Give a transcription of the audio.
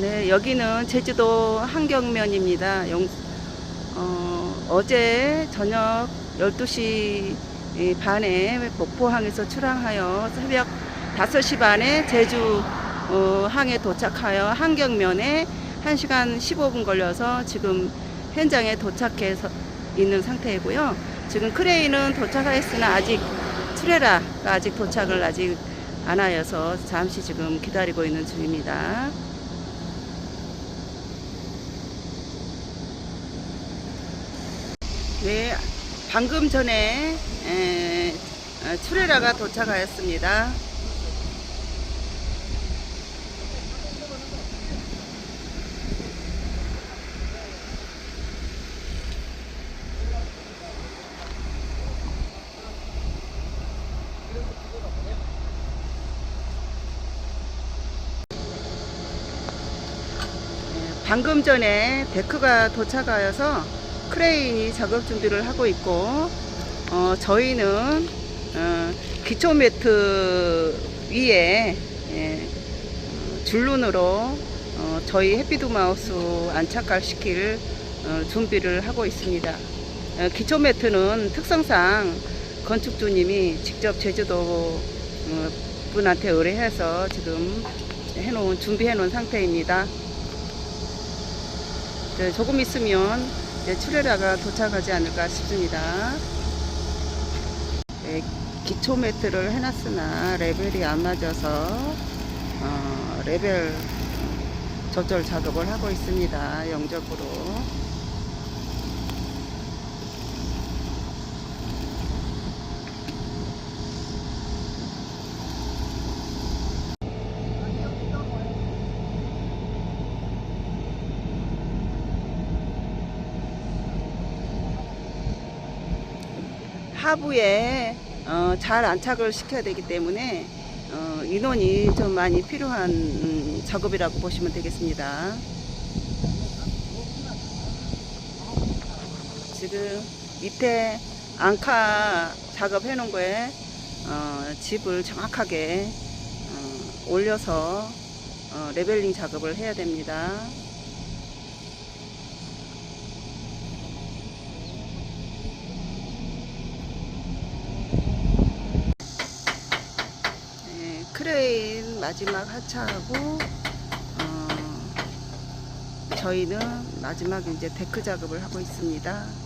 네, 여기는 제주도 한경면입니다. 영, 어, 어제 저녁 12시 반에 목포항에서 출항하여 새벽 5시 반에 제주 어, 항에 도착하여 한경면에 1시간 15분 걸려서 지금 현장에 도착해서 있는 상태이고요. 지금 크레인은 도착하였으나 아직 트레라가 아직 도착을 아직 안 하여서 잠시 지금 기다리고 있는 중입니다. 네, 방금 전에 에, 어, 트레라가 도착하였습니다. 방금 전에 데크가 도착하여서 크레인이 작업 준비를 하고 있고 어, 저희는 어, 기초 매트 위에 예, 어, 줄눈으로 어, 저희 해피드 마우스 안착시킬 어, 준비를 하고 있습니다. 어, 기초 매트는 특성상 건축주님이 직접 제주도 어, 분한테 의뢰해서 지금 해놓은 준비해 놓은 상태입니다. 네, 조금 있으면 이제 출애라가 도착하지 않을까 싶습니다. 네, 기초 매트를 해놨으나 레벨이 안 맞아서 어, 레벨 조절 작업을 하고 있습니다. 영접으로. 하부에 어, 잘 안착을 시켜야 되기 때문에 어, 인원이 좀 많이 필요한 음, 작업이라고 보시면 되겠습니다. 지금 밑에 앙카 작업해 놓은 거에 어, 집을 정확하게 어, 올려서 어, 레벨링 작업을 해야 됩니다. 네, 크레인 마지막 하차하고 어, 저희는 마지막 이제 데크 작업을 하고 있습니다.